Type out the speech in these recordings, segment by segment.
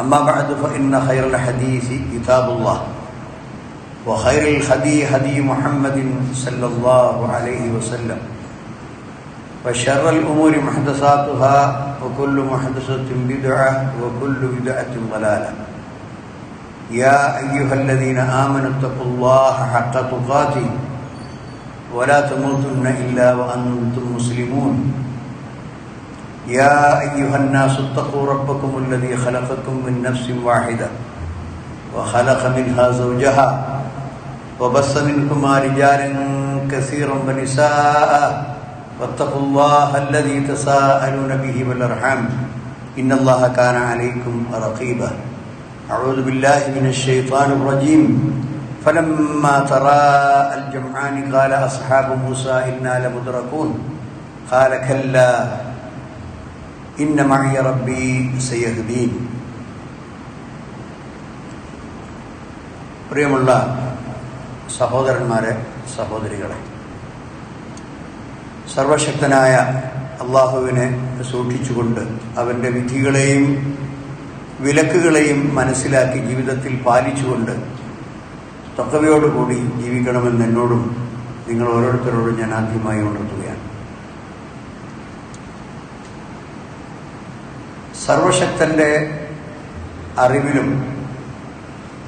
أما بعد فإن خير الحديث كتاب الله وخير الهدي هدي محمد صلى الله عليه وسلم وشر الأمور محدثاتها وكل محدثة بدعة وكل بدعة ضلالة يا أيها الذين آمنوا اتقوا الله حق تقاته ولا تموتن إلا وأنتم مسلمون يا أيها الناس اتقوا ربكم الذي خلقكم من نفس واحدة وخلق منها زوجها وبث منكما رجالا كثيرا ونساء واتقوا الله الذي تساءلون به والأرحام إن الله كان عليكم رقيبا أعوذ بالله من الشيطان الرجيم فلما ترى الجمعان قال أصحاب موسى إنا لمدركون قال كلا ഇന്ന മഹിയ റബ്ബി സയ്യഹ്ദീൻ പ്രിയമുള്ള സഹോദരന്മാരെ സഹോദരികളെ സർവശക്തനായ അള്ളാഹുവിനെ സൂക്ഷിച്ചുകൊണ്ട് അവന്റെ വിധികളെയും വിലക്കുകളെയും മനസ്സിലാക്കി ജീവിതത്തിൽ പാലിച്ചുകൊണ്ട് തക്കവയോടുകൂടി ജീവിക്കണമെന്ന് എന്നോടും നിങ്ങൾ ഓരോരുത്തരോടും ഞാൻ ആദ്യമായി ഉണർത്തുകയാണ്. സർവശക്തന്റെ അറിവിലും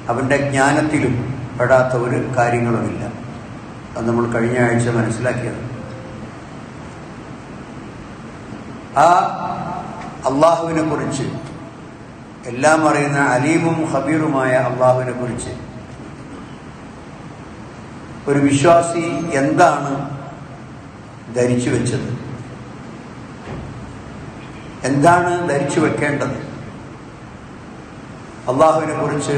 അവന്റെ ജ്ഞാനത്തിലും പെടാത്ത ഒരു കാര്യങ്ങളുമില്ല. അത് നമ്മൾ കഴിഞ്ഞ ആഴ്ച മനസ്സിലാക്കിയത്. ആ അള്ളാഹുവിനെ കുറിച്ച് എല്ലാം അറിയുന്ന അലീമും ഹബീറുമായ അള്ളാഹുവിനെ കുറിച്ച് ഒരു വിശ്വാസി എന്താണ് ധരിച്ചു വെച്ചത്? എന്താണ് ധരിച്ചു വെക്കേണ്ടത്? അള്ളാഹുവിനെ കുറിച്ച്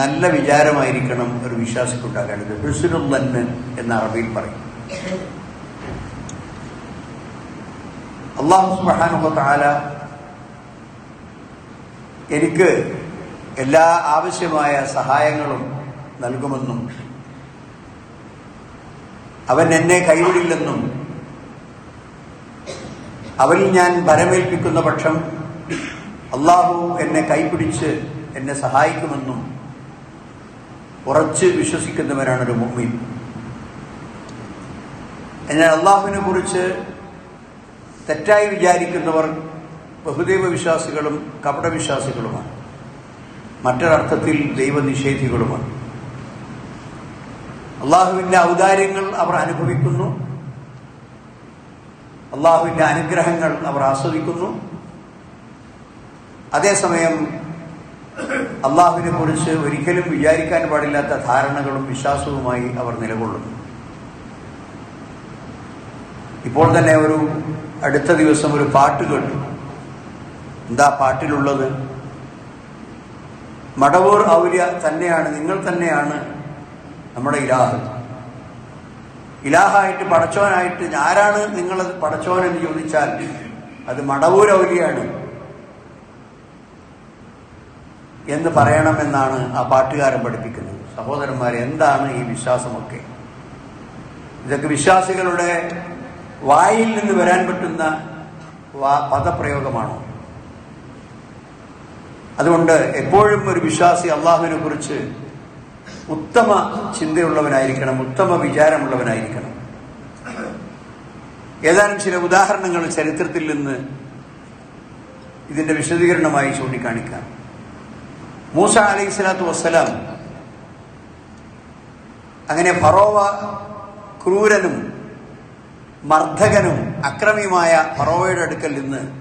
നല്ല വിചാരമായിരിക്കണം ഒരു വിശ്വാസിക്കുണ്ടാകേണ്ടത് ഹുസുനുല്ലന്ന് എന്ന അറബിയിൽ പറയും. അള്ളാഹു സുബാനുഭത്താല എനിക്ക് എല്ലാ ആവശ്യമായ സഹായങ്ങളും നൽകുമെന്നും അവൻ എന്നെ കൈവിടില്ലെന്നും അവനിൽ ഞാൻ ഭരമേൽപ്പിക്കുന്ന പക്ഷം അള്ളാഹു എന്നെ കൈപിടിച്ച് എന്നെ സഹായിക്കുമെന്നും ഉറച്ച് വിശ്വസിക്കുന്നവരാണ് ഒരു മുമ്മിൻ എന്നാൽ അള്ളാഹുവിനെ കുറിച്ച് തെറ്റായി വിചാരിക്കുന്നവർ ബഹുദൈവ വിശ്വാസികളും കപടവിശ്വാസികളുമാണ് മറ്റൊരർത്ഥത്തിൽ ദൈവനിഷേധികളുമാണ്. അള്ളാഹുവിന്റെ ഔദാര്യങ്ങൾ അവർ അനുഭവിക്കുന്നു. അള്ളാഹുവിന്റെ അനുഗ്രഹങ്ങൾ അവർ ആസ്വദിക്കുന്നു. അതേസമയം അള്ളാഹുവിനെ കുറിച്ച് ഒരിക്കലും വിചാരിക്കാൻ പാടില്ലാത്ത ധാരണകളും വിശ്വാസവുമായി അവർ നിലകൊള്ളുന്നു. ഇപ്പോൾ തന്നെ ഒരു അടുത്ത ദിവസം ഒരു പാട്ട് കേട്ടു. എന്താ പാട്ടിലുള്ളത്? മടവൂർ ഔര്യ തന്നെയാണ് നിങ്ങൾ തന്നെയാണ് നമ്മുടെ ഇലാഹ്. ഇലാഹായിട്ട് പടച്ചോനായിട്ട് ആരാണ് നിങ്ങൾ പടച്ചോൻ എന്ന് ചോദിച്ചാൽ അത് മടവൂർ ഔലിയാണ് എന്ന് പറയണമെന്നാണ് ആ പാട്ടുകാരൻ പഠിപ്പിക്കുന്നത്. സഹോദരന്മാർ എന്താണ് ഈ വിശ്വാസമൊക്കെ? ഇതൊക്കെ വിശ്വാസികളുടെ വായിൽ നിന്ന് വരാൻ പറ്റുന്ന പദപ്രയോഗമാണോ? അതുകൊണ്ട് എപ്പോഴും ഒരു വിശ്വാസി അള്ളാഹുവിനെ കുറിച്ച് ഉത്തമ ചിന്തയുള്ളവനായിരിക്കണം ഉത്തമ വിചാരമുള്ളവനായിരിക്കണം. ഏതാനും ചില ഉദാഹരണങ്ങൾ ചരിത്രത്തിൽ നിന്ന് ഇതിന്റെ വിശദീകരണമായി ചൂണ്ടിക്കാണിക്കാം. മൂസ അലൈഹി സ്വലാത്തു വസ്സലാം അങ്ങനെ ഫറോവ ക്രൂരനും മർദ്ദകനും അക്രമിയുമായ ഫറോവയുടെ അടുക്കൽ നിന്ന്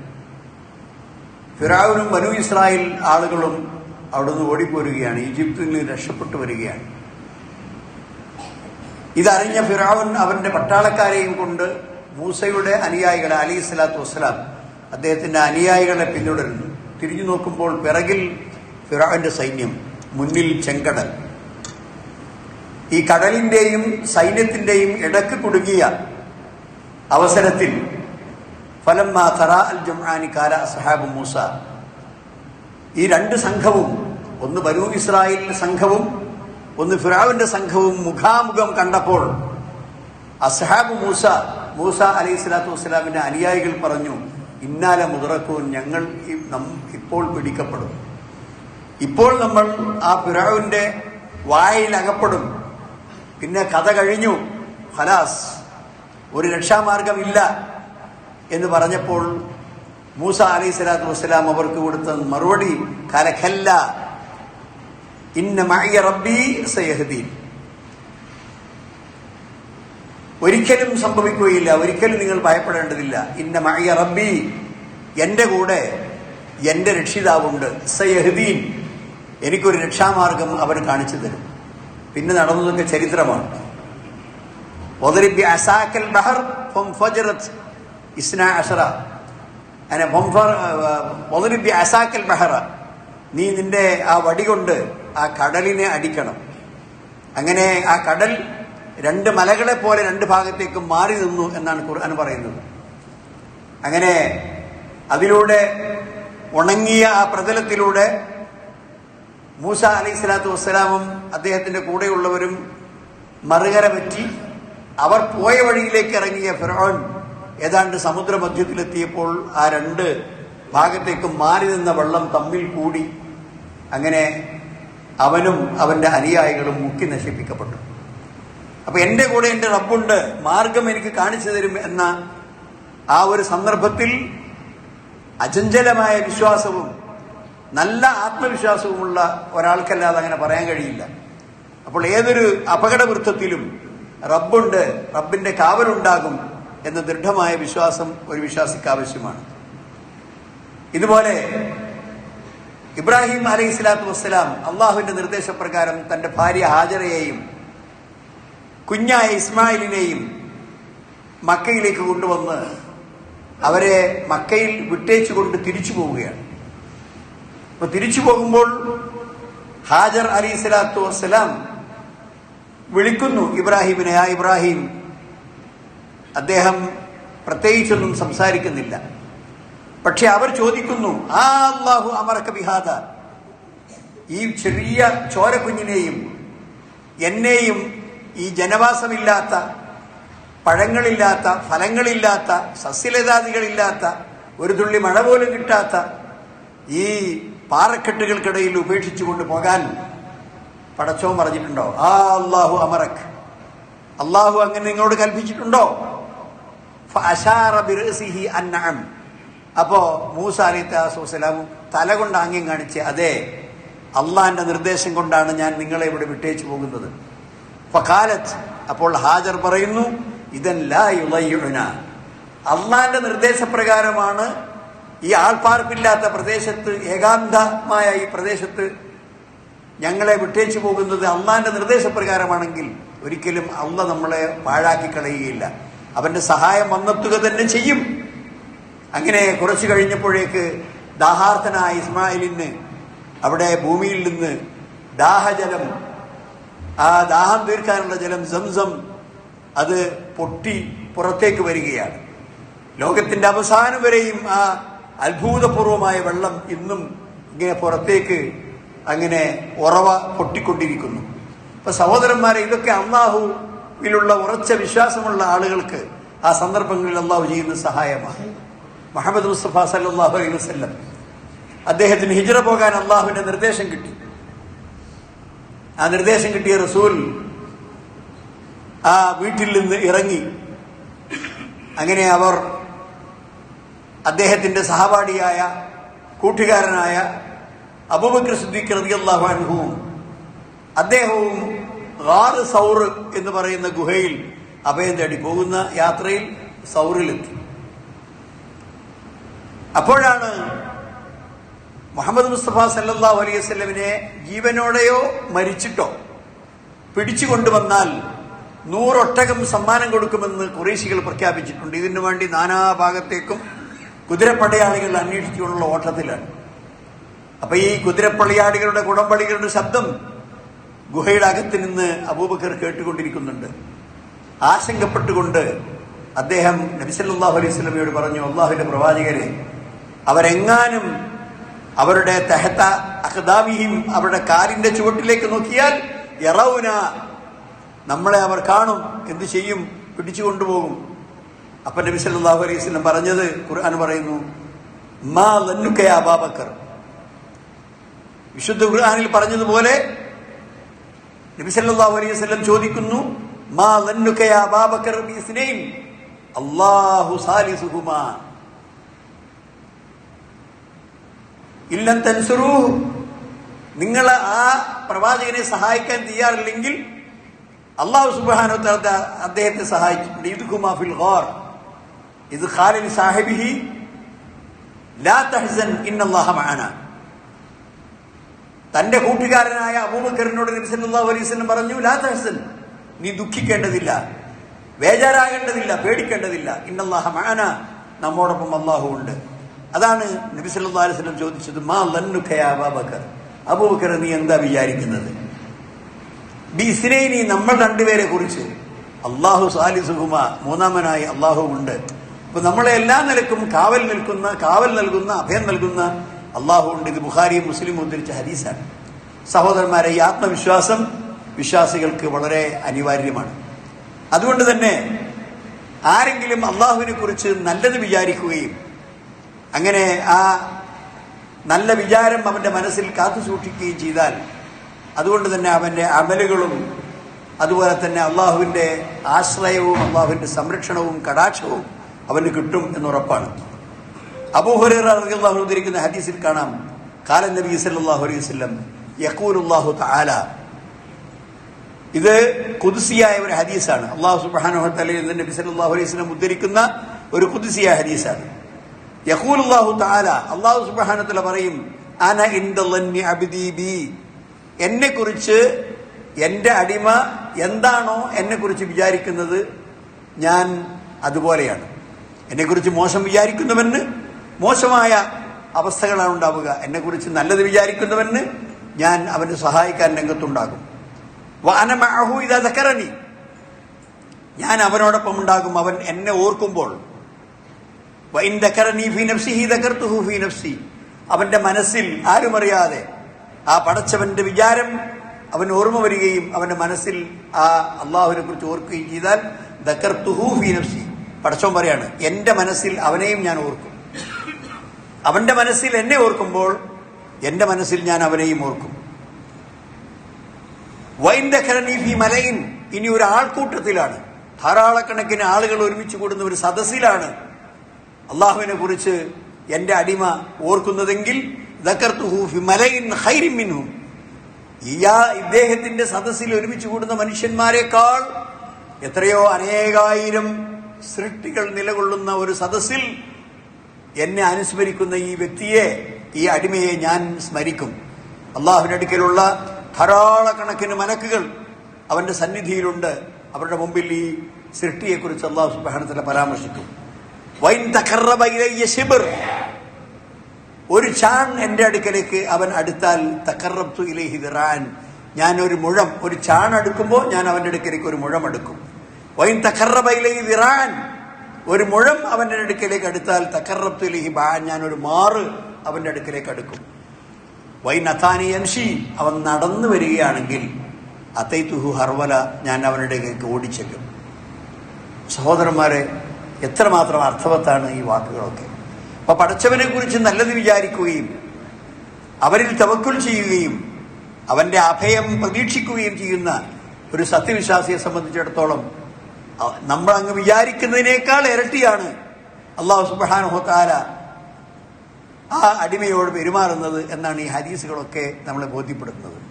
ഫിറാവിനും ബനു ഇസ്രായേൽ ആളുകളും അവിടുന്ന് ഓടിപ്പോരുകയാണ്. ഈജിപ്തിൽ നിന്ന് രക്ഷപ്പെട്ടു വരികയാണ്. ഇതറിഞ്ഞ ഫിറാവൻ അവന്റെ പട്ടാളക്കാരെയും കൊണ്ട് മൂസയുടെ അനുയായികളെ അലി സ്വലാത്തു വസ്സലാം അദ്ദേഹത്തിന്റെ അനുയായികളെ പിന്തുടരുന്നു. തിരിഞ്ഞു നോക്കുമ്പോൾ പിറകിൽ ഫിറാവിന്റെ സൈന്യം മുന്നിൽ ചെങ്കടൽ. ഈ കടലിന്റെയും സൈന്യത്തിന്റെയും ഇടയ്ക്ക് കുടുങ്ങിയ അവസരത്തിൽ ഫലം കാല അസഹാബ് മൂസ ഈ രണ്ട് സംഘവും ഒന്ന് ബനു ഇസ്രായേലിന്റെ സംഘവും ഒന്ന് ഫിറാവിന്റെ സംഘവും മുഖാമുഖം കണ്ടപ്പോൾ അസഹാബ് മൂസ മൂസ അലൈഹി സ്വലാത്തു വസ്സലാമിന്റെ അനുയായികൾ പറഞ്ഞു ഇന്നാലെ മുതറക്കൂൻ ഞങ്ങൾ ഇപ്പോൾ പിടിക്കപ്പെടും. ഇപ്പോൾ നമ്മൾ ആ ഫിറാവിന്റെ വായിൽ അകപ്പെടും പിന്നെ കഥ കഴിഞ്ഞു. ഹലാസ് ഒരു രക്ഷാമാർഗമില്ല എന്ന് പറഞ്ഞപ്പോൾ മൂസ അലി സ്വലാത്തു വസ്സലാം അവർക്ക് കൊടുത്ത മറുപടി കലഖല്ല. ഇന്ന മഅ്യ റബ്ബി സയഹദീൻ. ഒരിക്കലും സംഭവിക്കുകയില്ല. ഒരിക്കലും നിങ്ങൾ ഭയപ്പെടേണ്ടതില്ല. ഇന്ന മഅ്യ റബ്ബി എന്റെ കൂടെ എന്റെ രക്ഷിതാവുണ്ട്. സയഹദീൻ. എനിക്കൊരു രക്ഷാമാർഗം അവൻ കാണിച്ചു തരും. പിന്നെ നടന്നതൊക്കെ ചരിത്രമാണ്. ഒതരി അസാക്കൽ ബഹർ ഇസ്ന അഷറ. അങ്ങനെ അസാക്കൽ മെഹറ. നീ നിന്റെ ആ വടി കൊണ്ട് ആ കടലിനെ അടിക്കണം. അങ്ങനെ ആ കടൽ രണ്ട് മലകളെ പോലെ രണ്ട് ഭാഗത്തേക്കും മാറി നിന്നു എന്നാണ് ഖുർആൻ പറയുന്നത്. അങ്ങനെ അതിലൂടെ ഉണങ്ങിയ ആ പ്രതലത്തിലൂടെ മൂസ അലൈഹി സ്വലാത്തു വസ്സലാമും അദ്ദേഹത്തിന്റെ കൂടെയുള്ളവരും മറുകര പറ്റി അവർ പോയ വഴിയിലേക്ക് ഇറങ്ങിയ ഫിറോൺ ഏതാണ്ട് സമുദ്രമധ്യത്തിലെത്തിയപ്പോൾ ആ രണ്ട് ഭാഗത്തേക്കും മാറി നിന്ന വെള്ളം തമ്മിൽ കൂടി അങ്ങനെ അവനും അവന്റെ അനുയായികളും മുക്കി നശിപ്പിക്കപ്പെട്ടു. അപ്പൊ എന്റെ കൂടെ എന്റെ റബ്ബുണ്ട് മാർഗം എനിക്ക് കാണിച്ചു തരും എന്ന ആ ഒരു സന്ദർഭത്തിൽ അചഞ്ചലമായ വിശ്വാസവും നല്ല ആത്മവിശ്വാസവുമുള്ള ഒരാൾക്കല്ലാതെ അങ്ങനെ പറയാൻ കഴിയില്ല. അപ്പോൾ ഏതൊരു അപകടവൃത്തത്തിലും റബ്ബുണ്ട് റബ്ബിന്റെ കാവലുണ്ടാകും എന്ന ദൃഢമായ വിശ്വാസം ഒരു വിശ്വാസിക്ക് ആവശ്യമാണ്. ഇതുപോലെ ഇബ്രാഹിം അലൈഹി സ്വലാത്തു വസ്സലാം അള്ളാഹുവിന്റെ നിർദ്ദേശപ്രകാരം തന്റെ ഭാര്യ ഹാജറയെയും കുഞ്ഞായ ഇസ്മായിലിനെയും മക്കയിലേക്ക് കൊണ്ടുവന്ന് അവരെ മക്കയിൽ വിട്ടേച്ചുകൊണ്ട് തിരിച്ചു പോവുകയാണ്. അപ്പൊ തിരിച്ചു പോകുമ്പോൾ ഹാജർ അലി സ്വലാത്തു വസ്സലാം വിളിക്കുന്നു ഇബ്രാഹിമിനെ ആ ഇബ്രാഹിം അദ്ദേഹം പ്രത്യേകിച്ചൊന്നും സംസാരിക്കുന്നില്ല. പക്ഷെ അവർ ചോദിക്കുന്നു ആ അള്ളാഹു അമറക്ക ബിഹാദ? ഈ ചെറിയ ചോരക്കുഞ്ഞിനെയും എന്നെയും ഈ ജനവാസമില്ലാത്ത പഴങ്ങളില്ലാത്ത ഫലങ്ങളില്ലാത്ത സസ്യലതാദികളില്ലാത്ത ഒരു തുള്ളി മഴ പോലും കിട്ടാത്ത ഈ പാറക്കെട്ടുകൾക്കിടയിൽ ഉപേക്ഷിച്ചുകൊണ്ട് പോകാൻ പടച്ചോൻ പറഞ്ഞിട്ടുണ്ടോ? ആ അള്ളാഹു അമറക്. അള്ളാഹു അങ്ങനെ നിങ്ങളോട് കൽപ്പിച്ചിട്ടുണ്ടോ? അപ്പോ മൂസ അലിത്താസുസലാമും തല കൊണ്ട് ആംഗ്യം കാണിച്ച് അതെ അള്ളാന്റെ നിർദ്ദേശം കൊണ്ടാണ് ഞാൻ നിങ്ങളെ ഇവിടെ വിട്ടേച്ചു പോകുന്നത്. അപ്പോൾ ഹാജർ പറയുന്നു ഇതല്ല അള്ളാന്റെ നിർദ്ദേശപ്രകാരമാണ് ഈ ആൾപ്പാർപ്പില്ലാത്ത പ്രദേശത്ത് ഏകാന്തമായ ഈ പ്രദേശത്ത് ഞങ്ങളെ വിട്ടേച്ചു പോകുന്നത് അള്ളാന്റെ നിർദ്ദേശപ്രകാരമാണെങ്കിൽ ഒരിക്കലും അള്ള നമ്മളെ പാഴാക്കി കളയുകയില്ല അവന്റെ സഹായം വന്നെത്തുക തന്നെ ചെയ്യും. അങ്ങനെ കുറച്ചു കഴിഞ്ഞപ്പോഴേക്ക് ദാഹാർത്ഥനായ ഇസ്മായിലിന് അവിടെ ഭൂമിയിൽ നിന്ന് ദാഹജലം ആ ദാഹം തീർക്കാനുള്ള ജലം സംസം അത് പൊട്ടി പുറത്തേക്ക് വരികയാണ്. ലോകത്തിന്റെ അവസാനം വരെയും ആ അത്ഭുതപൂർവമായ വെള്ളം ഇന്നും ഇങ്ങനെ പുറത്തേക്ക് അങ്ങനെ ഉറവ പൊട്ടിക്കൊണ്ടിരിക്കുന്നു. അപ്പൊ സഹോദരന്മാരെ ഇതൊക്കെ അള്ളാഹുവിലുള്ള ഉറച്ച വിശ്വാസമുള്ള ആളുകൾക്ക് ആ സന്ദർഭങ്ങളിൽ അള്ളാഹു ചെയ്യുന്ന സഹായമാണ്. മുഹമ്മദ് മുസ്തഫ സല്ലാഹു അലൈഹി വസ്ല്ലം അദ്ദേഹത്തിന് ഹിജറ പോകാൻ അള്ളാഹുവിന്റെ നിർദ്ദേശം കിട്ടി. ആ നിർദ്ദേശം കിട്ടിയ റസൂൽ ആ വീട്ടിൽ നിന്ന് ഇറങ്ങി. അങ്ങനെ അവർ അദ്ദേഹത്തിന്റെ സഹപാഠിയായ കൂട്ടുകാരനായ അബൂബക്കർ സിദ്ദീഖ് റളിയല്ലാഹു അൻഹുവും അദ്ദേഹവും ഗാറ് സൗർ എന്ന് പറയുന്ന ഗുഹയിൽ അഭയം തേടി പോകുന്ന യാത്രയിൽ സൗറിലെത്തി. അപ്പോഴാണ് മുഹമ്മദ് മുസ്തഫ സല്ലല്ലാഹു അലൈഹി വസല്ലമിനെ ജീവനോടെയോ മരിച്ചിട്ടോ പിടിച്ചു കൊണ്ടുവന്നാൽ നൂറൊട്ടകം സമ്മാനം കൊടുക്കുമെന്ന് കുറേശികൾ പ്രഖ്യാപിച്ചിട്ടുണ്ട്. ഇതിനു വേണ്ടി നാനാഭാഗത്തേക്കും കുതിരപ്പടയാളികൾ അന്വേഷിച്ചുകൊണ്ടുള്ള ഓട്ടത്തിലാണ്. അപ്പൊ ഈ കുതിരപ്പള്ളിയാടികളുടെ കുടമ്പടികളുടെ ശബ്ദം ഗുഹയുടെ അകത്ത് നിന്ന് അബൂബക്കർ കേട്ടുകൊണ്ടിരിക്കുന്നുണ്ട്. ആശങ്കപ്പെട്ടുകൊണ്ട് അദ്ദേഹം നബിസല്ലാഹു അലൈഹി സ്വലമയോട് പറഞ്ഞു അള്ളാഹുവിന്റെ പ്രവാചകരെ അവരെങ്ങാനും അവരുടെ തെഹത്ത അഹദാമിയും അവരുടെ കാലിന്റെ ചുവട്ടിലേക്ക് നോക്കിയാൽ യറൗന നമ്മളെ അവർ കാണും എന്തു ചെയ്യും പിടിച്ചു കൊണ്ടുപോകും. അപ്പൊ നബി സല്ലല്ലാഹു അലൈഹി സ്വലം പറഞ്ഞത് ഖുർആൻ പറയുന്നു മാ ലന്നുക്കയാ അബൂബക്കർ. വിശുദ്ധ ഖുർആാനിൽ പറഞ്ഞതുപോലെ നബി സല്ലല്ലാഹു അലൈഹി ചോദിക്കുന്നു മാ സാലിസുഹുമാ. നിങ്ങൾ ആ പ്രവാചകനെ സഹായിക്കാൻ തയ്യാറില്ലെങ്കിൽ അള്ളാഹു സുബാനോ അദ്ദേഹത്തെ സഹായിച്ചിട്ടുണ്ട്. ഇത് ഖാലിൽ സാഹിബിഹി. ലാ തഹസൻ തന്റെ കൂട്ടുകാരനായ അബൂബക്കറിനോട് നബി സല്ലല്ലാഹു അലൈഹി വസല്ലം പറഞ്ഞു ലാ തഹസൻ നീ ദുഃഖിക്കേണ്ടതില്ല വേജാരാകേണ്ടതില്ല പേടിക്കേണ്ടതില്ല. ഇന്നല്ലാഹ മഅന നമ്മോടൊപ്പം അള്ളാഹു ഉണ്ട്. അതാണ് നബി സല്ലല്ലാഹു അലൈഹി വസല്ലം ചോദിച്ചത് മാ ലന്നുക യാ അബൂബക്കർ? നീ എന്താ വിചാരിക്കുന്നത്? ബിസ്നൈനി നമ്മൾ രണ്ടുപേരെ കുറിച്ച് അള്ളാഹു സാലിസുഹുമ മൂന്നാമനായി അള്ളാഹു ഉണ്ട്. അപ്പൊ നമ്മളെ എല്ലാ നിലക്കും കാവൽ നിൽക്കുന്ന കാവൽ നൽകുന്ന അഭയം നൽകുന്ന അള്ളാഹു ഉണ്ട് ഇത് ബുഖാരിയും മുസ്ലിം ഉദ്ധരിച്ച ഹദീസാണ്. സഹോദരന്മാരെ ഈ ആത്മവിശ്വാസം വിശ്വാസികൾക്ക് വളരെ അനിവാര്യമാണ്. അതുകൊണ്ട് തന്നെ ആരെങ്കിലും അള്ളാഹുവിനെ കുറിച്ച് നല്ലത് വിചാരിക്കുകയും അങ്ങനെ ആ നല്ല വിചാരം അവന്റെ മനസ്സിൽ കാത്തു സൂക്ഷിക്കുകയും ചെയ്താൽ അതുകൊണ്ട് തന്നെ അവന്റെ അമലുകളും അതുപോലെ തന്നെ അള്ളാഹുവിന്റെ ആശ്രയവും അള്ളാഹുവിന്റെ സംരക്ഷണവും കടാക്ഷവും അവന് കിട്ടും എന്നുറപ്പാണ് അബൂഹുറാഹു ഉദ്ധരിക്കുന്ന ഹദീസിൽ കാണാം. കാലൻ നബി സല്ലല്ലാഹു അലൈഹി വസല്ലം യഖൂലുല്ലാഹു തആല. ഇത് കുതിസിയായ ഒരു ഹദീസാണ്. അള്ളാഹു സുബ്ഹാനഹു വതആല നബി സല്ലല്ലാഹു അലൈഹി വസല്ലം ഉദ്ധരിക്കുന്ന ഒരു കുതിസിയായ ഹദീസാണ്. യഖൂലുല്ലാഹു തആല അള്ളാഹു സുബാനത്തല പറയും അന ഇൻദല്ലന്നി അബ്ദി ബി. എന്നെ കുറിച്ച് എന്റെ അടിമ എന്താണോ എന്നെ കുറിച്ച് വിചാരിക്കുന്നത് ഞാൻ അതുപോലെയാണ്. എന്നെക്കുറിച്ച് മോശം വിചാരിക്കുന്നവന് മോശമായ അവസ്ഥകളാണ് ഉണ്ടാവുക. എന്നെക്കുറിച്ച് നല്ലത് വിചാരിക്കുന്നവന് ഞാൻ അവന് സഹായിക്കാൻ രംഗത്തുണ്ടാകും. വാനമഹു ഇതക്കറണി ഞാൻ അവനോടൊപ്പം ഉണ്ടാകും. അവൻ എന്നെ ഓർക്കുമ്പോൾ അവന്റെ മനസ്സിൽ ആരും അറിയാതെ ആ പടച്ചവന്റെ വിചാരം അവൻ ഓർമ്മ വരികയും അവന്റെ മനസ്സിൽ ആ അള്ളാഹുവിനെ കുറിച്ച് ഓർക്കുകയും ചെയ്താൽ ദക്കർത്തുഹു ഫി നഫ്സി. പടച്ചവൻ പറയാണ് എന്റെ മനസ്സിൽ അവനെയും ഞാൻ ഓർക്കും. അവന്റെ മനസ്സിൽ എന്നെ ഓർക്കുമ്പോൾ എന്റെ മനസ്സിൽ ഞാൻ അവനെയും ഓർക്കും. വൈൻഡഖരണീഫി മലയിൻ ഇനി ഒരു ആൾക്കൂട്ടത്തിലാണ്. ധാരാളക്കണക്കിന് ആളുകൾ ഒരുമിച്ച് കൂടുന്ന ഒരു സദസ്സിലാണ് അള്ളാഹുവിനെ കുറിച്ച് എന്റെ അടിമ ഓർക്കുന്നതെങ്കിൽ ഇദ്ദേഹത്തിന്റെ സദസ്സിൽ ഒരുമിച്ച് കൂടുന്ന മനുഷ്യന്മാരെക്കാൾ എത്രയോ അനേകായിരം സൃഷ്ടികൾ നിലകൊള്ളുന്ന ഒരു സദസ്സിൽ എന്നെ അനുസ്മരിക്കുന്ന ഈ വ്യക്തിയെ ഈ അടിമയെ ഞാൻ സ്മരിക്കും. അള്ളാഹുവിനടുക്കലുള്ള ധാരാളക്കണക്കിന് മലക്കുകൾ അവന്റെ സന്നിധിയിലുണ്ട്. അവരുടെ മുമ്പിൽ ഈ സൃഷ്ടിയെക്കുറിച്ച് അള്ളാഹു സുബാനത്തിലെ പരാമർശിക്കും. വൈൻ ശിബിർ. ഒരു ചാൺ എന്റെ അടുക്കലേക്ക് അവൻ അടുത്താൽ തക്കറബ്തു ഇലൈഹി ദിറാൻ. ഞാൻ ഒരു മുഴം ഒരു ചാൺ അടുക്കുമ്പോൾ ഞാൻ അവന്റെ അടുക്കലേക്ക് ഒരു മുഴം അടുക്കും. വൈൻ തക്കറബ ഇലൈഹി ദിറാൻ. ഒരു മുഴം അവന്റെ അടുക്കിലേക്ക് അടുത്താൽ ബാൻ ഞാൻ ഒരു മാറ് അവന്റെ അടുക്കിലേക്ക് അടുക്കും. വൈ നഥാനി യംഷി അവൻ നടന്നു വരികയാണെങ്കിൽ അത്തൈത്തുഹു ഹർവല ഞാൻ അവന്റെ അടുക്കലേക്ക് ഓടിച്ചെല്ലും. സഹോദരന്മാരെ എത്രമാത്രം അർത്ഥവത്താണ് ഈ വാക്കുകളൊക്കെ. അപ്പൊ പടച്ചവനെ കുറിച്ച് നല്ലത് വിചാരിക്കുകയും അവരിൽ തവക്കുൽ ചെയ്യുകയും അവന്റെ അഭയം പ്രതീക്ഷിക്കുകയും ചെയ്യുന്ന ഒരു സത്യവിശ്വാസിയെ സംബന്ധിച്ചിടത്തോളം നമ്മൾ അങ്ങ് വിചാരിക്കുന്നതിനേക്കാൾ ഇരട്ടിയാണ്. അള്ളാഹു സുബാനുഹത്താല ആ അടിമയോട് പെരുമാറുന്നത് എന്നാണ് ഈ ഹദീസുകളൊക്കെ നമ്മളെ ബോധ്യപ്പെടുത്തുന്നത്.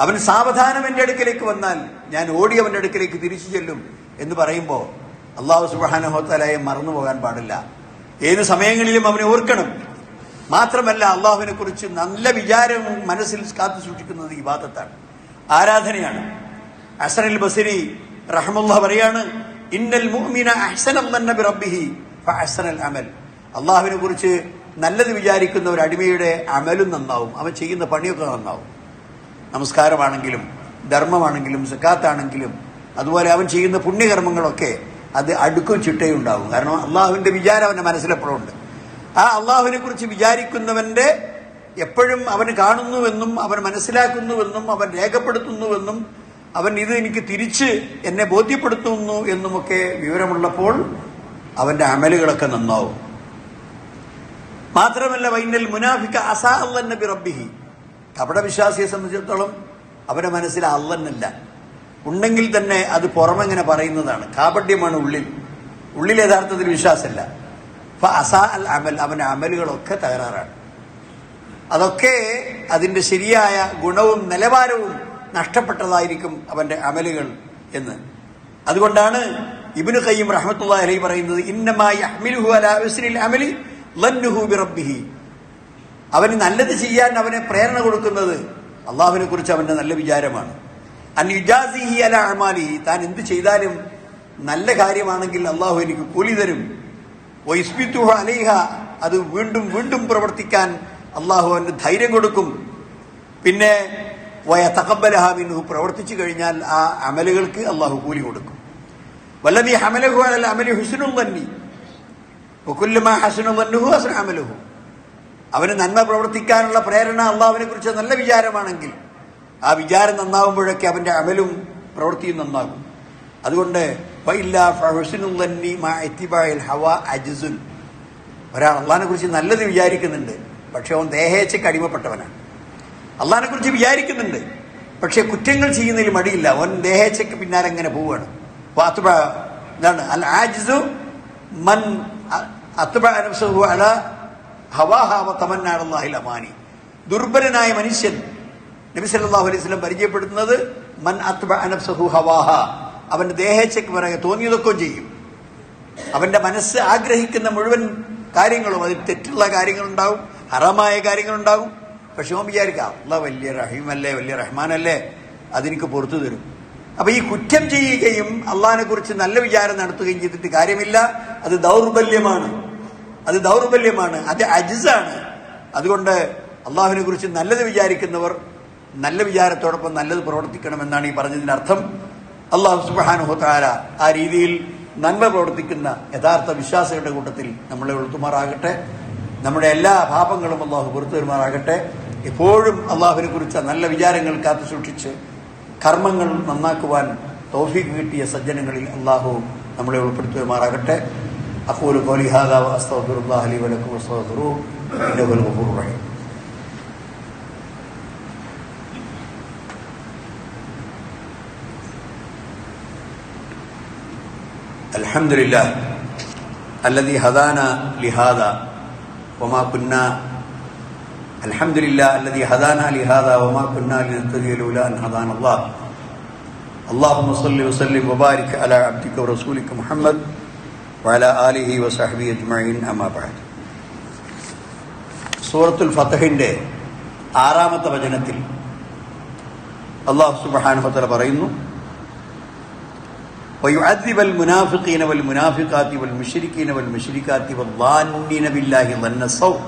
അവൻ സാവധാനം എന്റെ അടുക്കലേക്ക് വന്നാൽ ഞാൻ ഓടി അവന്റെ അടുക്കലേക്ക് തിരിച്ചു ചെല്ലും എന്ന് പറയുമ്പോൾ അള്ളാഹു സുബാനഹോത്തലായെ മറന്നു പോകാൻ പാടില്ല. ഏത് സമയങ്ങളിലും അവനെ ഓർക്കണം. മാത്രമല്ല അള്ളാഹുവിനെ കുറിച്ച് നല്ല വിചാരം മനസ്സിൽ കാത്തു സൂക്ഷിക്കുന്നത് ഈ വാദത്താണ്. ആരാധനയാണ്. അസറൽ ബസരി റഹമുല്ല പറയാണ് ഇന്നൽ മുഅ്മിന അഹ്സനം തന്നെ റബ്ബിഹി ഫഅഹ്സനൽ അമൽ. അള്ളാഹുവിനെ കുറിച്ച് നല്ലത് വിചാരിക്കുന്ന ഒരു അടിമയുടെ അമലും നന്നാവും. അവൻ ചെയ്യുന്ന പണിയൊക്കെ നന്നാവും. നമസ്കാരമാണെങ്കിലും ധർമ്മമാണെങ്കിലും സക്കാത്താണെങ്കിലും അതുപോലെ അവൻ ചെയ്യുന്ന പുണ്യകർമ്മങ്ങളൊക്കെ അത് അടുക്കും ചിട്ടയും ഉണ്ടാവും. കാരണം അള്ളാഹുവിന്റെ വിചാരം അവന്റെ മനസ്സിലെപ്പോഴുണ്ട് ആ അള്ളാഹുവിനെ കുറിച്ച് വിചാരിക്കുന്നവന്റെ എപ്പോഴും അവന് കാണുന്നുവെന്നും അവൻ മനസ്സിലാക്കുന്നുവെന്നും അവൻ രേഖപ്പെടുത്തുന്നുവെന്നും അവൻ ഇത് എനിക്ക് തിരിച്ച് എന്നെ ബോധ്യപ്പെടുത്തുന്നു എന്നുമൊക്കെ വിവരമുള്ളപ്പോൾ അവന്റെ അമലുകളൊക്കെ നന്നാവും. മാത്രമല്ല വൈനൽ മുനാഫിക്ക അസാ അള്ളൻ നബി റബ്ബിഹി. കപട വിശ്വാസിയെ സംബന്ധിച്ചിടത്തോളം അവന്റെ മനസ്സിൽ അള്ളന്നല്ല ഉണ്ടെങ്കിൽ തന്നെ അത് പുറമെങ്ങനെ പറയുന്നതാണ്. കാപട്യമാണ് ഉള്ളിൽ. ഉള്ളിൽ യഥാർത്ഥത്തിൽ വിശ്വാസമല്ല. അപ്പൊ അസാ അൽ അമൽ അവന്റെ അമലുകളൊക്കെ തകരാറാണ്. അതൊക്കെ അതിന്റെ ശരിയായ ഗുണവും നിലവാരവും നഷ്ടപ്പെട്ടതായിരിക്കും അവന്റെ അമലുകൾ എന്ന്. അതുകൊണ്ടാണ് ഇബിനു കയ്യും റഹമത്തുള്ള അലൈ പറയുന്നത് ഇന്നമായി അഹ്മിലുഹു അലാ ഉസ്രിൽ അമലി ലന്നുഹു ബിറബ്ബിഹി. അവന് നല്ലത് ചെയ്യാൻ അവനെ പ്രേരണ കൊടുക്കുന്നത് അള്ളാഹുവിനെ കുറിച്ച് അവന്റെ നല്ല വിചാരമാണ്. അൻ യുജാസിഹി അല അമാലി താൻ എന്ത് ചെയ്താലും നല്ല കാര്യമാണെങ്കിൽ അള്ളാഹു എനിക്ക് കൂലി തരും. വൈസ്മിത്തുഹ അലൈഹ. അത് വീണ്ടും വീണ്ടും പ്രവർത്തിക്കാൻ അള്ളാഹു അവന് ധൈര്യം കൊടുക്കും. പിന്നെ വയ പ്രവർത്തിച്ചു കഴിഞ്ഞാൽ ആ അമലുകൾക്ക് അള്ളാഹു കൂലി കൊടുക്കും. വല്ലതി ഹമലഹു അല അമലി ഹുസനു തന്നി ഒക്കുല്ലുമാ ഹസനു തന്നുഹു ഹസന അമലുഹു. അവന് നന്മ പ്രവർത്തിക്കാനുള്ള പ്രേരണ അള്ളാഹുവിനെ കുറിച്ച് നല്ല വിചാരമാണെങ്കിൽ ആ വിചാരം നന്നാവുമ്പോഴൊക്കെ അവന്റെ അമലും പ്രവൃത്തിയും നന്നാകും. അതുകൊണ്ട് ഒരാൾ അള്ളഹാനെ കുറിച്ച് നല്ലത് വിചാരിക്കുന്നുണ്ട് പക്ഷെ അവൻ ദേഹേച്ചയ്ക്ക് അടിമപ്പെട്ടവനാണ്. അള്ളഹാനെ കുറിച്ച് വിചാരിക്കുന്നുണ്ട്. പക്ഷെ കുറ്റങ്ങൾ ചെയ്യുന്നതിൽ മടിയില്ല. അവൻ ദേഹേച്ഛയ്ക്ക് പിന്നാലെ എങ്ങനെ പോവുകയാണ്. അത്തുബ എന്താണ്? അൽ ആജിസു മൻ അത്തുബ അല ഹവാഹാവ തമന്നാടല്ലാഹിൽ അമാനി ദുർബലനായ മനുഷ്യൻ നബി സല്ലല്ലാഹു അലൈഹി വസല്ലം പരിചയപ്പെടുത്തുന്നത് മൻ അത്ബ അനബ്സഹു ഹവാഹ. അവന്റെ ദേഹേച്ഛയ്ക്ക് പിറകെ തോന്നിയതൊക്കെ ചെയ്യും. അവന്റെ മനസ്സ് ആഗ്രഹിക്കുന്ന മുഴുവൻ കാര്യങ്ങളും അതിൽ തെറ്റുള്ള കാര്യങ്ങളുണ്ടാവും ഹറമായ കാര്യങ്ങളുണ്ടാവും. പക്ഷെ ഓൻ വിചാരിക്കാം അല്ല വലിയ റഹീമല്ലേ വലിയ റഹ്മാനല്ലേ? അതെനിക്ക് പുറത്തു തരും. അപ്പൊ ഈ കുറ്റം ചെയ്യുകയും അള്ളഹാനെ കുറിച്ച് നല്ല വിചാരം നടത്തുകയും ചെയ്തിട്ട് കാര്യമില്ല. അത് ദൗർബല്യമാണ്. അത് ദൗർബല്യമാണ്. അത് അജിസാണ്. അതുകൊണ്ട് അള്ളാഹുവിനെ കുറിച്ച് നല്ലത് വിചാരിക്കുന്നവർ നല്ല വിചാരത്തോടൊപ്പം നല്ലത് പ്രവർത്തിക്കണമെന്നാണ് ഈ പറഞ്ഞതിന്റെ അർത്ഥം. അള്ളാഹു സുബാനുഹോത്താര ആ രീതിയിൽ നന്മ പ്രവർത്തിക്കുന്ന യഥാർത്ഥ വിശ്വാസികളുടെ കൂട്ടത്തിൽ നമ്മളെ ഉൾത്തുമാറാകട്ടെ. നമ്മുടെ എല്ലാ പാപങ്ങളും അള്ളാഹു പുറത്തു വരുമാറാകട്ടെ എപ്പോഴും അള്ളാഹുവിനെ കുറിച്ച നല്ല വിചാരങ്ങൾ കാത്തു സൂക്ഷിച്ച് കർമ്മങ്ങൾ നന്നാക്കുവാൻ തൗഫീഖ് കിട്ടിയ സജ്ജനങ്ങളിൽ അള്ളാഹു നമ്മളെ ഉൾപ്പെടുത്തുമാറാകട്ടെ أقول قولي هذا وأستغفر الله لي ولكم واستغفروه إنه هو الغفور الرحيم الحمد لله الذي هدانا لهذا وما كنا الحمد لله الذي هدانا لهذا وما كنا لنهتدي لولا أن هدانا الله اللهم صل وسلم وبارك على عبدك ورسولك محمد وعلى آله وصحبه أجمعين أما بعد സൂറത്തുൽ ഫത്തഹിന്റെ ആറാമത്തെ വചനത്തിൽ അള്ളാഹു സുബഹാനുഭത്തല പറയുന്നു ويعذب المنافقين والمنافقات والمشركين والمشركات والظانين بالله ظن الصوم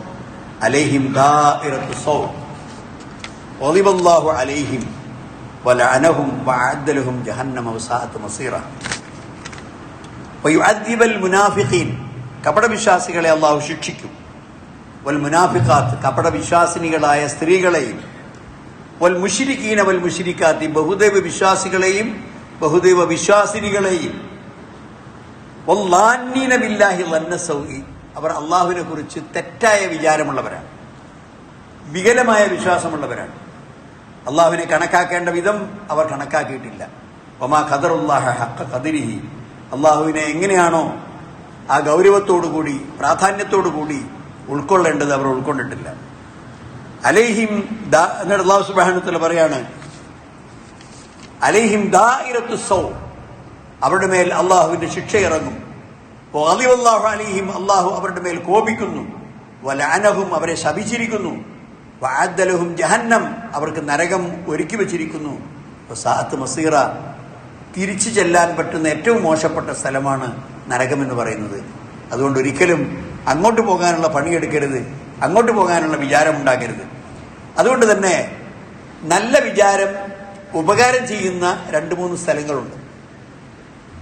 عليهم دائرة الصوم غضب الله عليهم ولعنهم وأعد لهم جهنم وساءت مصيرا വയുഅദ്ദിബൽ മുനാഫിഖീൻ കപട വിശ്വാസികളെ അള്ളാഹു ശിക്ഷിക്കും വൽ മുനാഫിഖാത്ത് കപട വിശ്വാസിനികളായ സ്ത്രീകളെയും വൽ മുഷിരിക്കീന വൽ മുഷിരിക്കാത്തി ബഹുദൈവ വിശ്വാസികളെയും ബഹുദൈവ വിശ്വാസിനികളെയും വല്ലാന്നീന ബില്ലാഹി ലന്നസൗഇ അവർ അള്ളാഹുവിനെ കുറിച്ച് തെറ്റായ വിചാരമുള്ളവരാണ്. വികലമായ വിശ്വാസമുള്ളവരാണ്. അള്ളാഹുവിനെ കണക്കാക്കേണ്ട വിധം അവർ കണക്കാക്കിയിട്ടില്ല. ഒമാ ഖദറുല്ലാഹ ഹക്ക ഖദിരിഹി. അള്ളാഹുവിനെ എങ്ങനെയാണോ ആ ഗൗരവത്തോടുകൂടി പ്രാധാന്യത്തോടുകൂടി ഉൾക്കൊള്ളേണ്ടത് അവർ ഉൾക്കൊണ്ടിട്ടില്ല. അലൈഹിം ദാ- എന്നിട്ട് അള്ളാഹു സുബാനത്തിൽ പറയാണ് അലൈഹിം ദാഇറത്തു സൗ. അവരുടെ മേൽ അള്ളാഹുവിന്റെ ശിക്ഷ ഇറങ്ങും. അള്ളാഹു അലിഹിം അള്ളാഹു അവരുടെ മേൽ കോപിക്കുന്നു. വലാനഹും അവരെ ശപിച്ചിരിക്കുന്നു. വഅദ്ദലഹും ജഹന്നം അവർക്ക് നരകം ഒരുക്കി വച്ചിരിക്കുന്നു. സാത്ത് മസീറ തിരിച്ചു ചെല്ലാൻ പറ്റുന്ന ഏറ്റവും മോശപ്പെട്ട സ്ഥലമാണ് നരകം എന്ന് പറയുന്നത്. അതുകൊണ്ട് ഒരിക്കലും അങ്ങോട്ട് പോകാനുള്ള പണിയെടുക്കരുത് അങ്ങോട്ട് പോകാനുള്ള വിചാരം ഉണ്ടാക്കരുത് അതുകൊണ്ട് തന്നെ നല്ല വിചാരം ഉപകാരം ചെയ്യുന്ന രണ്ട് മൂന്ന് സ്ഥലങ്ങളുണ്ട്.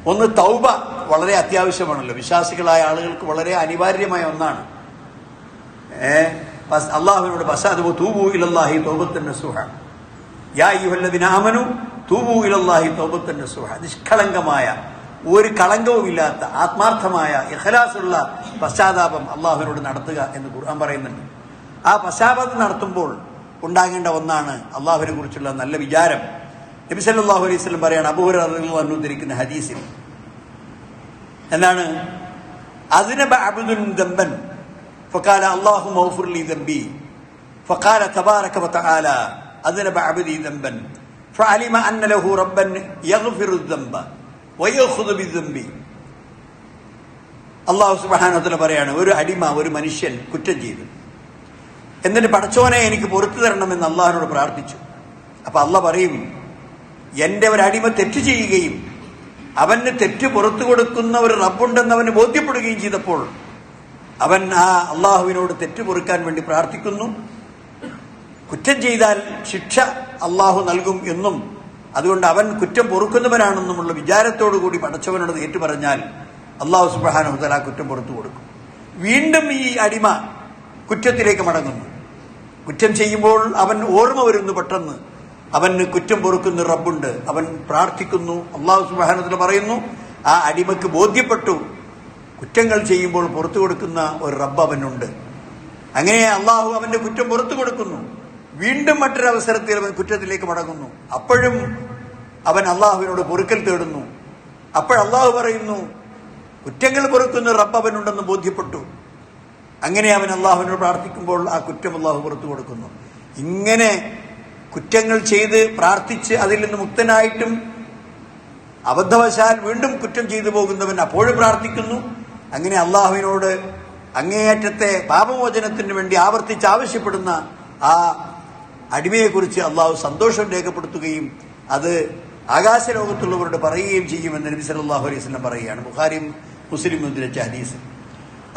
ഒന്ന് തൗബ വളരെ അത്യാവശ്യമാണല്ലോ. വിശ്വാസികളായ ആളുകൾക്ക് വളരെ അനിവാര്യമായ ഒന്നാണ്. ഏ? പസ്- അള്ളാഹുവിനോട് പസാദ് തൂബു ഇലല്ലാഹി തൗബത്തൻ നസുഹ. യാ ഇലല്ലാഹി തൗബത്തൻ നസുഹ. നിഷ്കളങ്കമായ ഒരു കളങ്കവുമില്ലാത്ത ആത്മാർത്ഥമായ ഇഖലാസുള്ള പശ്ചാത്താപം അള്ളാഹുവിനോട് നടത്തുക എന്ന് ഖുർആൻ പറയുന്നുണ്ട്. ആ പശ്ചാത്താപം നടത്തുമ്പോൾ ഉണ്ടാകേണ്ട ഒന്നാണ് അള്ളാഹുവിനെ കുറിച്ചുള്ള നല്ല വിചാരം. നബി സല്ലല്ലാഹു അലൈഹി വസല്ലം പറയാണ് അബൂഹുറ റളിയല്ലാഹു ഉദ്ധരിക്കുന്ന ഹദീസിൽ എന്താണ് അതിനബ അബ്ദുൻ ദമ്പൻ فقال اللهم اغفر لي ذنبي فقال تبارك وتعالى أذنب عبدي ذنبا فعلم أن له ربا يغفر الذنب ويأخذ بالذنب അള്ളാഹു സുബാനത്തിൽ പറയാണ് ഒരു അടിമ ഒരു മനുഷ്യൻ കുറ്റം ചെയ്തു എന്നിട്ട് പടച്ചോനെ എനിക്ക് പുറത്തു തരണമെന്ന് അള്ളാഹിനോട് പ്രാർത്ഥിച്ചു അപ്പൊ അള്ള പറയും എന്റെ ഒരു അടിമ തെറ്റ് ചെയ്യുകയും അവന് തെറ്റ് പുറത്തു കൊടുക്കുന്ന ഒരു റബ്ബുണ്ടെന്ന് അവന് ബോധ്യപ്പെടുകയും ചെയ്തപ്പോൾ അവൻ ആ അള്ളാഹുവിനോട് തെറ്റ് പൊറുക്കാൻ വേണ്ടി പ്രാർത്ഥിക്കുന്നു. കുറ്റം ചെയ്താൽ ശിക്ഷ അള്ളാഹു നൽകും എന്നും അതുകൊണ്ട് അവൻ കുറ്റം പൊറുക്കുന്നവനാണെന്നുമുള്ള വിചാരത്തോടു കൂടി പടച്ചവനോട് ഏറ്റു പറഞ്ഞാൽ അള്ളാഹു സുബ്രഹാനുഹുദൽ ആ കുറ്റം പുറത്തു കൊടുക്കും. വീണ്ടും ഈ അടിമ കുറ്റത്തിലേക്ക് മടങ്ങുന്നു. കുറ്റം ചെയ്യുമ്പോൾ അവൻ ഓർമ്മ വരുന്നു പെട്ടെന്ന്. അവന് കുറ്റം പൊറുക്കുന്ന റബ്ബുണ്ട്. അവൻ പ്രാർത്ഥിക്കുന്നു. അള്ളാഹു സുബാനത്തിൽ പറയുന്നു ആ അടിമക്ക് ബോധ്യപ്പെട്ടു. കുറ്റങ്ങൾ ചെയ്യുമ്പോൾ പുറത്തു കൊടുക്കുന്ന ഒരു റബ്ബ് അവനുണ്ട്. അങ്ങനെ അള്ളാഹു അവന്റെ കുറ്റം പുറത്തു കൊടുക്കുന്നു. വീണ്ടും മറ്റൊരവസരത്തിൽ അവൻ കുറ്റത്തിലേക്ക് മടങ്ങുന്നു. അപ്പോഴും അവൻ അള്ളാഹുവിനോട് പൊറുക്കൽ തേടുന്നു. അപ്പോൾ അള്ളാഹു പറയുന്നു കുറ്റങ്ങൾ പൊറുക്കുന്ന റബ്ബ് അവനുണ്ടെന്ന് ബോധ്യപ്പെട്ടു. അങ്ങനെ അവൻ അള്ളാഹുവിനോട് പ്രാർത്ഥിക്കുമ്പോൾ ആ കുറ്റം അള്ളാഹു പുറത്തു കൊടുക്കുന്നു. ഇങ്ങനെ കുറ്റങ്ങൾ ചെയ്ത് പ്രാർത്ഥിച്ച് അതിൽ നിന്ന് മുക്തനായിട്ടും അബദ്ധവശാൽ വീണ്ടും കുറ്റം ചെയ്തു പോകുന്നവൻ അപ്പോഴും പ്രാർത്ഥിക്കുന്നു. അങ്ങനെ അള്ളാഹുവിനോട് അങ്ങേയറ്റത്തെ പാപമോചനത്തിന് വേണ്ടി ആവർത്തിച്ച് ആവശ്യപ്പെടുന്ന ആ അടിമയെക്കുറിച്ച് അള്ളാഹു സന്തോഷം രേഖപ്പെടുത്തുകയും അത് ആകാശലോകത്തുള്ളവരോട് പറയുകയും ചെയ്യുമെന്ന് നബി സല്ലല്ലാഹു അലൈഹി സ്വലം പറയുകയാണ്. ബുഖാരിയും മുസ്ലിം ഉദ്ധരിച്ച ഹദീസ്.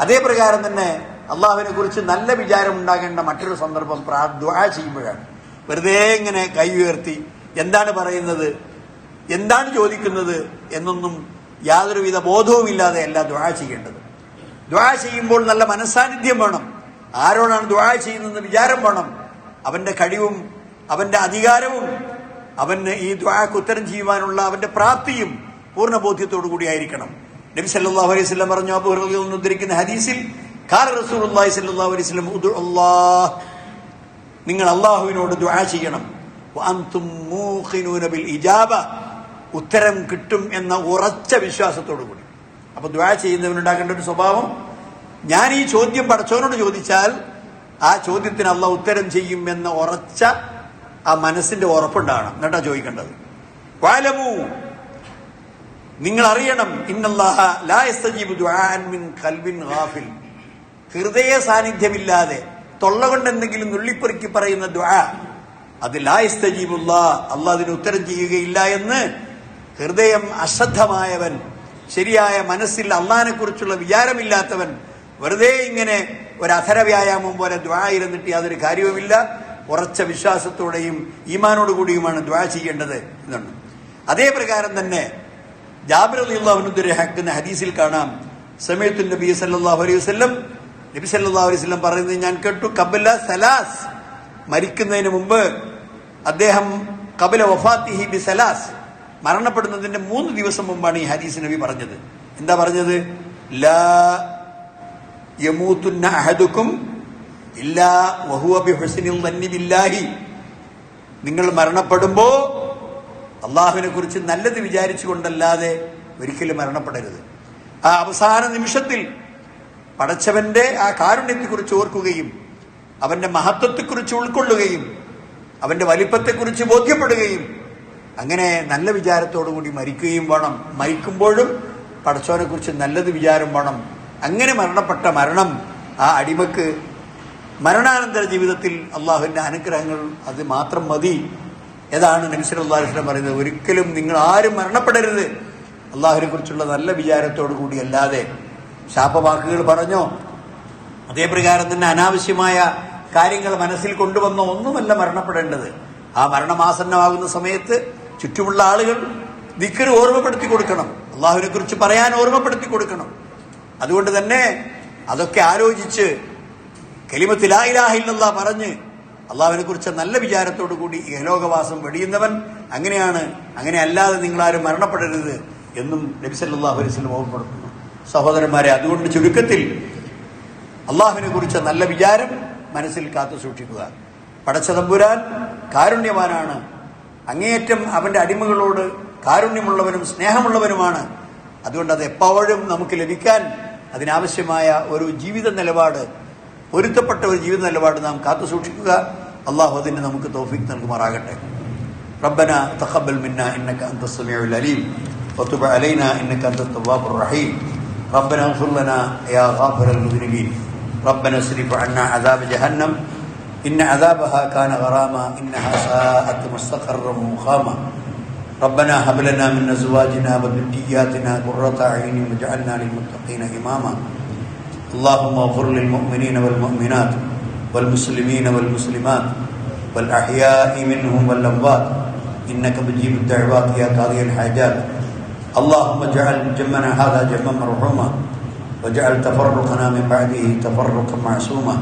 അതേ പ്രകാരം തന്നെ അള്ളാഹുവിനെ കുറിച്ച് നല്ല വിചാരം ഉണ്ടാകേണ്ട മറ്റൊരു സന്ദർഭം പ്രാ- ചെയ്യുമ്പോഴാണ്. വെറുതെ ഇങ്ങനെ കൈ ഉയർത്തി എന്താണ് പറയുന്നത്? എന്താണ് ചോദിക്കുന്നത്? എന്നൊന്നും യാതൊരുവിധ ബോധവുമില്ലാതെ അല്ല ദ്വാ ചെയ്യേണ്ടത്. ദ്വാ ചെയ്യുമ്പോൾ നല്ല മനസ്സാന്നിധ്യം വേണം. ആരോടാണ് ദ്വാ ചെയ്യുന്നതെന്ന് വിചാരം വേണം. അവന്റെ കഴിവും അവന്റെ അധികാരവും അവന് ഈ ദ്വാക്ക് ഉത്തരം ചെയ്യുവാനുള്ള അവന്റെ പ്രാപ്തിയും പൂർണ ബോധ്യത്തോടു കൂടിയായിരിക്കണം നബി സല്ലല്ലാഹു അലൈഹി പറഞ്ഞു അബൂ ഹുറൈറയിൽ നിന്ന് ഉദ്ധരിക്കുന്ന ഹദീസിൽ കാല റസൂലുള്ളാഹി അലൈഹി വസല്ലം ഉദു നിങ്ങൾ അള്ളാഹുവിനോട് ദ്വാ ചെയ്യണം. ബിൽ ഇജാബ. ഉത്തരം കിട്ടും എന്ന ഉറച്ച വിശ്വാസത്തോടു കൂടി. അപ്പൊ ദ്വാ ചെയ്യുന്നവനുണ്ടാകേണ്ട ഒരു സ്വഭാവം ഞാൻ ഈ ചോദ്യം പഠിച്ചവനോട് ചോദിച്ചാൽ ആ ചോദ്യത്തിന് അള്ളാഹ് ഉത്തരം ചെയ്യും എന്ന ഉറച്ച ആ മനസ്സിന്റെ ഉറപ്പുണ്ടാകണം. എന്നിട്ടാ ചോദിക്കേണ്ടത്. വാലമു നിങ്ങൾ അറിയണം ഇന്നല്ലാഹ ലാ ഹൃദയ സാന്നിധ്യമില്ലാതെ തൊള്ള കൊണ്ട് എന്തെങ്കിലും നുള്ളിപ്പെറുക്കി പറയുന്ന ദ്വാ അത് ലായസ്തജീബുള്ള അള്ളാഹ് അതിന് ഉത്തരം ചെയ്യുകയില്ല എന്ന് ഹൃദയം അശ്രദ്ധമായവൻ ശരിയായ മനസ്സിൽ അള്ളഹാനെ കുറിച്ചുള്ള വിചാരമില്ലാത്തവൻ വെറുതെ ഇങ്ങനെ ഒരു അധര വ്യായാമം പോലെ ദ്വാ ഇരുന്നിട്ട് യാതൊരു കാര്യവുമില്ല. ഉറച്ച വിശ്വാസത്തോടെയും ഈമാനോട് കൂടിയുമാണ് ദ്വാ ചെയ്യേണ്ടത് എന്നാണ്. അതേ പ്രകാരം തന്നെ ജാബിർ അലി അള്ളാഹുനുദ്ദുരഹാക്കുന്ന ഹദീസിൽ കാണാം. സമയത്തു നബി സല്ലല്ലാഹു അലൈഹി വസല്ലം നബി പറയുന്നത് ഞാൻ കേട്ടു കബല സലാസ്. മരിക്കുന്നതിന് മുമ്പ് അദ്ദേഹം കബല വഫാത്തിഹി ബി സലാസ്. മരണപ്പെടുന്നതിന്റെ മൂന്ന് ദിവസം മുമ്പാണ് ഈ ഹദീസ് നബി പറഞ്ഞത്. എന്താ പറഞ്ഞത്? ലാ ഇല്ലാ വഹുവ ബില്ലാഹി. നിങ്ങൾ മരണപ്പെടുമ്പോ അള്ളാഹുവിനെ കുറിച്ച് നല്ലത് വിചാരിച്ചുകൊണ്ടല്ലാതെ ഒരിക്കലും മരണപ്പെടരുത്. ആ അവസാന നിമിഷത്തിൽ പടച്ചവന്റെ ആ കാരുണ്യത്തെക്കുറിച്ച് ഓർക്കുകയും അവന്റെ മഹത്വത്തെക്കുറിച്ച് ഉൾക്കൊള്ളുകയും അവന്റെ വലിപ്പത്തെക്കുറിച്ച് ബോധ്യപ്പെടുകയും അങ്ങനെ നല്ല വിചാരത്തോടുകൂടി മരിക്കുകയും വേണം. മരിക്കുമ്പോഴും പടച്ചവനെ കുറിച്ച് നല്ലത് വിചാരം വേണം. അങ്ങനെ മരണപ്പെട്ട മരണം ആ അടിമക്ക് മരണാനന്തര ജീവിതത്തിൽ അള്ളാഹുവിന്റെ അനുഗ്രഹങ്ങൾ അത് മാത്രം മതി. ഏതാണ് നബിസ്വല്ലാസ്ലം പറയുന്നത്? ഒരിക്കലും നിങ്ങൾ ആരും മരണപ്പെടരുത്. അള്ളാഹുവിനെ കുറിച്ചുള്ള നല്ല വിചാരത്തോടു കൂടി അല്ലാതെ ശാപവാക്കുകൾ പറഞ്ഞോ? അതേപ്രകാരം തന്നെ അനാവശ്യമായ കാര്യങ്ങൾ മനസ്സിൽ കൊണ്ടുവന്നോ ഒന്നുമല്ല മരണപ്പെടേണ്ടത്. ആ മരണമാസന്നമാകുന്ന സമയത്ത് ചുറ്റുമുള്ള ആളുകൾ ദിക്കറ് ഓർമ്മപ്പെടുത്തി കൊടുക്കണം. അള്ളാഹുവിനെ കുറിച്ച് പറയാൻ ഓർമ്മപ്പെടുത്തി കൊടുക്കണം. അതുകൊണ്ട് തന്നെ അതൊക്കെ ആലോചിച്ച് കെലിമത്തിലായില്ലാഹില്ല പറഞ്ഞ് അള്ളാഹുവിനെ കുറിച്ച് നല്ല വിചാരത്തോടു കൂടി ഇഹലോകവാസം വെടിയുന്നവൻ അങ്ങനെയാണ്. അങ്ങനെ അല്ലാതെ നിങ്ങളാരും മരണപ്പെടരുത് എന്നും നബിസല്ലാഹു അലൈസ്ലം ഓർമ്മപ്പെടുത്തുന്നു. സഹോദരന്മാരെ അതുകൊണ്ട് ചുരുക്കത്തിൽ അള്ളാഹുവിനെ കുറിച്ച് നല്ല വിചാരം മനസ്സിൽ കാത്തു സൂക്ഷിക്കുക പടച്ചതമ്പുരാൻ കാരുണ്യവാനാണ് അങ്ങേയറ്റം അവന്റെ അടിമകളോട് കാരുണ്യമുള്ളവനും സ്നേഹമുള്ളവനുമാണ് അതുകൊണ്ട് അത് എപ്പോഴും നമുക്ക് ലഭിക്കാൻ അതിനാവശ്യമായ ഒരു ജീവിത നിലപാട് പൊരുത്തപ്പെട്ട ഒരു ജീവിത നിലപാട് നാം കാത്തു സൂക്ഷിക്കുക അള്ളാഹു അതിന് നമുക്ക് തോഫിക്ക് നൽകുമാറാകട്ടെ ربنا تقبل منا انك انت السميع العليم وتب علينا انك انت التواب الرحيم ربنا اغفر لنا يا غافر المذنبين. ربنا اصرف عنا عذاب جهنم. إن عذابها كان غراما إنها ساءت مستقرا ومقاما. ربنا هب لنا من أزواجنا وذرياتنا قرة أعين واجعلنا للمتقين إماما. اللهم اغفر للمؤمنين والمؤمنات والمسلمين والمسلمات والأحياء منهم والأموات. إنك مجيب الدعوات يا قاضي الحاجات. اللهم اجعل جمعنا هذا جمعا مرحوما واجعل تفرقنا من بعده تفرقا معصوما.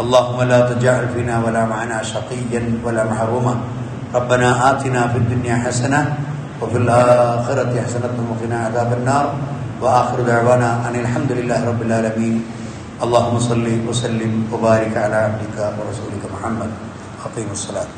اللهم لا تجعل فينا ولا معنا شقيا ولا محروما. ربنا آتنا في الدنيا حسنة وفي الآخرة حسنة وقنا عذاب النار. وآخر دعوانا أن الحمد لله رب العالمين. اللهم صل وسلم وبارك على عبدك ورسولك محمد. أقيموا الصلاة.